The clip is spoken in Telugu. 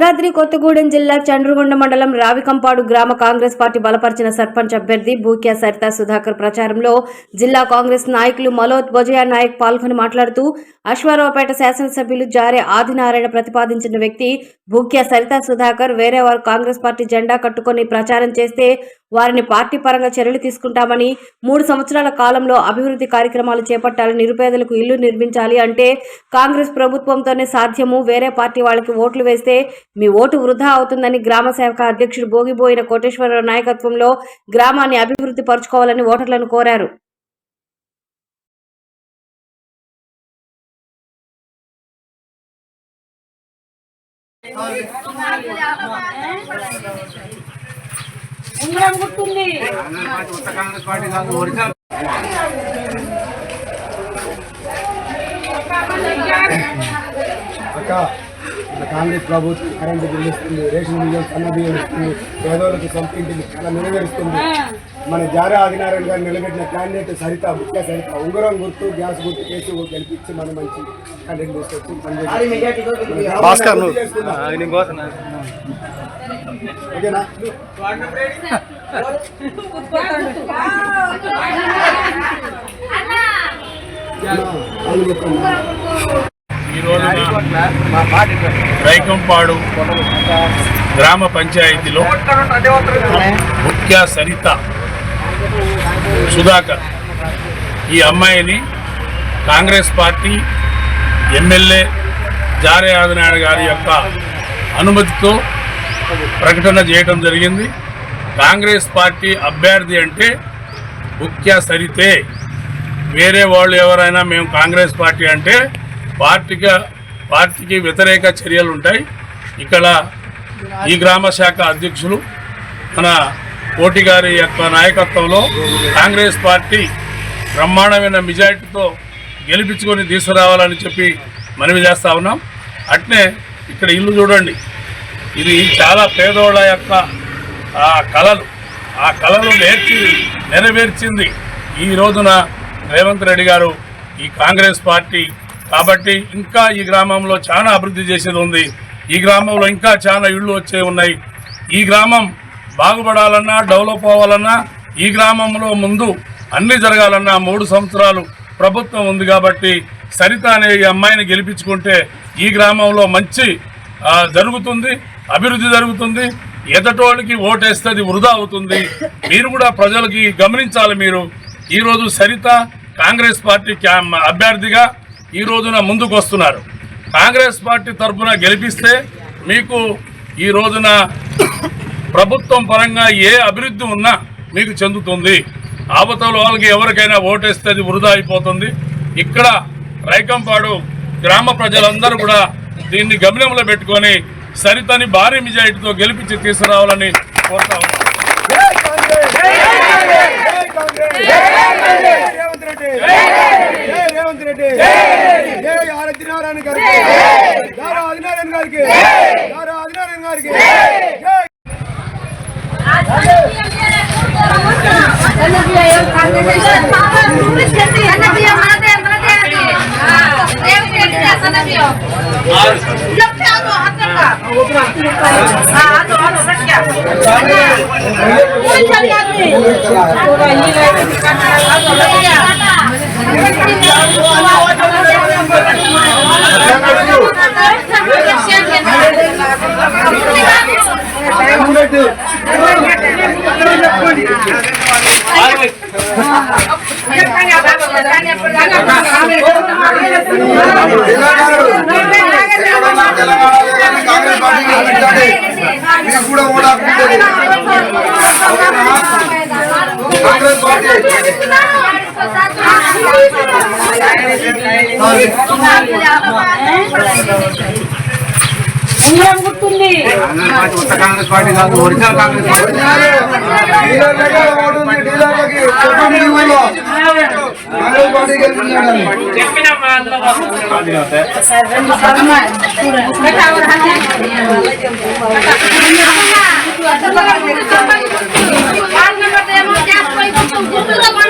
భద్రాద్రి కొత్తగూడెం జిల్లా చండ్రుగొండ మండలం రావికంపాడు గ్రామ కాంగ్రెస్ పార్టీ బలపరిచిన సర్పంచ్ అభ్యర్థి బూక్యా సరితా సుధాకర్ ప్రచారంలో జిల్లా కాంగ్రెస్ నాయకులు మలోత్ బొజయా నాయక్ పాల్గొని మాట్లాడుతూ అశ్వారావుపేట శాసనసభ్యులు జారే ఆదినారాయణ ప్రతిపాదించిన వ్యక్తి బూక్యా సరితా సుధాకర్ వేరే వారు కాంగ్రెస్ పార్టీ జెండా కట్టుకొని ప్రచారం చేస్తే వారిని పార్టీ పరంగా చర్యలు తీసుకుంటామని మూడు సంవత్సరాల కాలంలో అభివృద్ధి కార్యక్రమాలు చేపట్టాలి నిరుపేదలకు ఇల్లు నిర్మించాలి అంటే కాంగ్రెస్ ప్రభుత్వంతోనే సాధ్యము. వేరే పార్టీ వాళ్ళకి ఓట్లు వేస్తే మీ ఓటు వృధా అవుతుందని గ్రామ సేవక అధ్యక్షుడు భోగిబోయిన కోటేశ్వరరావు నాయకత్వంలో గ్రామాన్ని అభివృద్ధి పరుచుకోవాలని ఓటర్లను కోరారు. అక్క కాంగ్రెస్ ప్రభుత్వం కరెంటు బిల్లు ఇస్తుంది రేషన్ బియ్యం సన్న బియ్యం ఇస్తుంది పేదోళ్ళకి సొంత ఇంటికి చాలా నెరవేరుస్తుంది. మన జారా ఆదినారాయణ గారు నిలబెట్టిన క్యాండిడేట్ సరిత ముఖ్య సరిత ఉంగరం గుర్తు గ్యాస్ గుర్తు కేసు గెలిపించి మనం మంచి తీసుకొచ్చి. ఓకేనా? చెప్పండి. రైకంపాడు గ్రామ పంచాయతీలో ముఖ్య సరిత సుధాకర్. ఈ అమ్మాయిని కాంగ్రెస్ పార్టీ ఎమ్మెల్యే జారే ఆదినాయుడు గారి యొక్క అనుమతితో ప్రకటన చేయడం జరిగింది. కాంగ్రెస్ పార్టీ అభ్యర్థి అంటే ముఖ్య సరితే. వేరే వాళ్ళు ఎవరైనా మేము కాంగ్రెస్ పార్టీ అంటే పార్టీగా పార్టీకి వ్యతిరేక చర్యలు ఉంటాయి. ఇక్కడ ఈ గ్రామ శాఖ అధ్యక్షులు మన కోటి గారి యొక్క నాయకత్వంలో కాంగ్రెస్ పార్టీ బ్రహ్మాండమైన మెజార్టీతో గెలిపించుకొని తీసుకురావాలని చెప్పి మనవి చేస్తా ఉన్నాం. అట్నే ఇక్కడ ఇల్లు చూడండి. ఇది చాలా పేదోళ్ళ యొక్క ఆ కళలు. ఆ కళలు నేర్చి నెరవేర్చింది ఈ రోజున రేవంత్ రెడ్డి గారు ఈ కాంగ్రెస్ పార్టీ కాబట్టి ఇంకా ఈ గ్రామంలో చాలా అభివృద్ధి చేసేది ఉంది. ఈ గ్రామంలో ఇంకా చాలా ఇళ్ళు వచ్చే ఉన్నాయి. ఈ గ్రామం బాగుపడాలన్నా డెవలప్ అవ్వాలన్నా ఈ గ్రామంలో ముందు అన్ని జరగాలన్నా మూడు సంవత్సరాలు ప్రభుత్వం ఉంది కాబట్టి సరిత అనే ఈ అమ్మాయిని గెలిపించుకుంటే ఈ గ్రామంలో మంచి జరుగుతుంది అభివృద్ధి జరుగుతుంది. ఎదటోళ్ళకి ఓటేస్తుంది వృధా అవుతుంది. మీరు కూడా ప్రజలకి గమనించాలి మీరు. ఈరోజు సరిత కాంగ్రెస్ పార్టీ అభ్యర్థిగా ఈ రోజున ముందుకు వస్తున్నారు. కాంగ్రెస్ పార్టీ తరఫున గెలిపిస్తే మీకు ఈ రోజున ప్రభుత్వం పరంగా ఏ అభివృద్ధి ఉన్నా మీకు చెందుతుంది. ఆపతల వాళ్ళకి ఎవరికైనా ఓటేస్తే అది వృధా అయిపోతుంది. ఇక్కడ రైకంపాడు గ్రామ ప్రజలందరూ కూడా దీన్ని గమనంలో పెట్టుకొని సరితని భారీ మెజారిటీతో గెలిపించి తీసుకురావాలని కోరుతా రేవంత్ రెడ్డి రేవంత్ రెడ్డి ఆదినారాయణ గారికి గారు ఆదినారాయణ గారికి ఆదినారాయణ గారికి జై కాంగ్రెస్ పార్టీ గెలిపించండి. మీకు కూడా ఓటు హక్కు ఉంటుంది. కాంగ్రెస్ పార్టీ ఉంగరం గుర్తుంది కాంగ్రెస్ పార్టీ కాదు ఒరిజినల్ కాంగ్రెస్ పార్టీ డీలర్లకే কাজ না করতে এমন গ্যাস পাই তো